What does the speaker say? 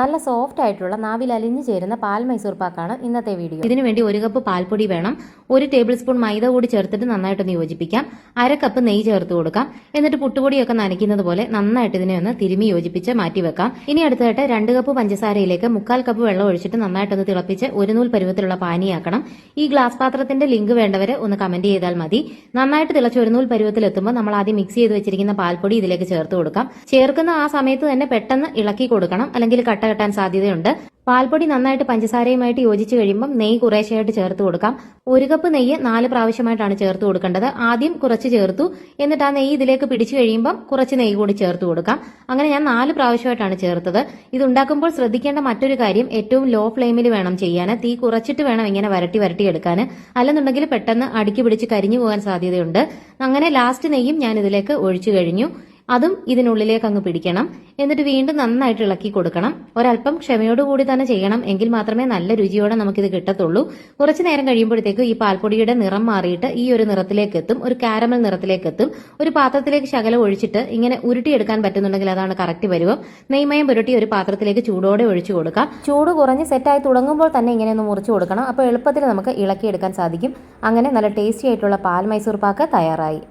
നല്ല സോഫ്റ്റ് ആയിട്ടുള്ള നാവിൽ അലിഞ്ഞു ചേരുന്ന പാൽ മൈസൂർ പാക്കാണ് ഇന്നത്തെ വീഡിയോ ഇതിനു വേണ്ടി ഒരു കപ്പ് പാൽപ്പൊടി വേണം. ഒരു ടേബിൾ സ്പൂൺ മൈദ കൂടി ചേർത്തിട്ട് നന്നായിട്ടൊന്ന് യോജിപ്പിക്കാം. അര കപ്പ് നെയ്യ് ചേർത്ത് കൊടുക്കാം. എന്നിട്ട് പുട്ടുപൊടിയൊക്കെ നനയ്ക്കുന്നത് പോലെ നന്നായിട്ട് ഇതിനെ ഒന്ന് തിരുമി യോജിപ്പിച്ച് മാറ്റി വെക്കാം. ഇനി അടുത്തായിട്ട് രണ്ട് കപ്പ് പഞ്ചസാരയിലേക്ക് മുക്കാൽ കപ്പ് വെള്ളം ഒഴിച്ചിട്ട് നന്നായിട്ടൊന്ന് തിളപ്പിച്ച് ഒരു നൂൽ പരുവത്തിലുള്ള പാനിയാക്കണം. ഈ ഗ്ലാസ് പാത്രത്തിന്റെ ലിങ്ക് വേണ്ടവരെ ഒന്ന് കമന്റ് ചെയ്താൽ മതി. നന്നായിട്ട് തിളച്ച് ഒരു നൂൽ പരുവത്തിലെത്തുമ്പോൾ നമ്മൾ ആദ്യം മിക്സ് ചെയ്ത് വെച്ചിരിക്കുന്ന പാൽപ്പൊടി ഇതിലേക്ക് ചേർത്ത് കൊടുക്കാം. ചേർക്കുന്ന ആ സമയത്ത് തന്നെ പെട്ടെന്ന് ഇളക്കി കൊടുക്കണം. അല്ലെങ്കിൽ കട്ട കെട്ടാൻ സാധ്യതയുണ്ട്. പാൽപ്പൊടി നന്നായിട്ട് പഞ്ചസാരയുമായിട്ട് യോജിച്ച് കഴിയുമ്പം നെയ്യ് കുറേശ്ശെയായിട്ട് ചേർത്ത് കൊടുക്കാം. ഒരു കപ്പ് നെയ്യ് നാല് പ്രാവശ്യമായിട്ടാണ് ചേർത്ത് കൊടുക്കേണ്ടത്. ആദ്യം കുറച്ച് ചേർത്തു. എന്നിട്ട് ആ നെയ്യ് ഇതിലേക്ക് പിടിച്ചു കഴിയുമ്പം കുറച്ച് നെയ്യ് കൂടി ചേർത്ത് കൊടുക്കാം. അങ്ങനെ ഞാൻ നാല് പ്രാവശ്യമായിട്ടാണ് ചേർത്തത്. ഇത് ഉണ്ടാക്കുമ്പോൾ ശ്രദ്ധിക്കേണ്ട മറ്റൊരു കാര്യം ഏറ്റവും ലോ ഫ്ലെയിമിൽ വേണം ചെയ്യാൻ തീ കുറച്ചിട്ട് വേണം ഇങ്ങനെ വരട്ടി വരട്ടി എടുക്കാൻ അല്ലെന്നുണ്ടെങ്കിൽ പെട്ടെന്ന് അടുക്കി പിടിച്ച് കരിഞ്ഞു പോകാൻ സാധ്യതയുണ്ട്. അങ്ങനെ ലാസ്റ്റ് നെയ്യും ഞാൻ ഇതിലേക്ക് ഒഴിച്ചു കഴിഞ്ഞു. അതും ഇതിനുള്ളിലേക്ക് അങ്ങ് പിടിക്കണം. എന്നിട്ട് വീണ്ടും നന്നായിട്ട് ഇളക്കി കൊടുക്കണം. ഒരല്പം ക്ഷമയോടുകൂടി തന്നെ ചെയ്യണം. എങ്കിൽ മാത്രമേ നല്ല രുചിയോടെ നമുക്കിത് കിട്ടത്തുള്ളൂ. കുറച്ചു നേരം കഴിയുമ്പോഴത്തേക്കും ഈ പാൽപ്പൊടിയുടെ നിറം മാറിയിട്ട് ഈ ഒരു നിറത്തിലേക്ക് എത്തും ഒരു കാരമൽ നിറത്തിലേക്ക് എത്തും ഒരു പാത്രത്തിലേക്ക് ശകലം ഒഴിച്ചിട്ട് ഇങ്ങനെ ഉരുട്ടിയെടുക്കാൻ പറ്റുന്നുണ്ടെങ്കിൽ അതാണ് കറക്റ്റ് പരുവം. നെയ്മയം പുരട്ടി ഒരു പാത്രത്തിലേക്ക് ചൂടോടെ ഒഴിച്ചു കൊടുക്കാം. ചൂട് കുറഞ്ഞ് സെറ്റായി തുടങ്ങുമ്പോൾ തന്നെ ഇങ്ങനെ ഒന്ന് മുറിച്ചു കൊടുക്കണം. അപ്പോൾ എളുപ്പത്തിൽ നമുക്ക് ഇളക്കിയെടുക്കാൻ സാധിക്കും. അങ്ങനെ നല്ല ടേസ്റ്റി ആയിട്ടുള്ള പാൽ മൈസൂർ പാക്ക് തയ്യാറായി.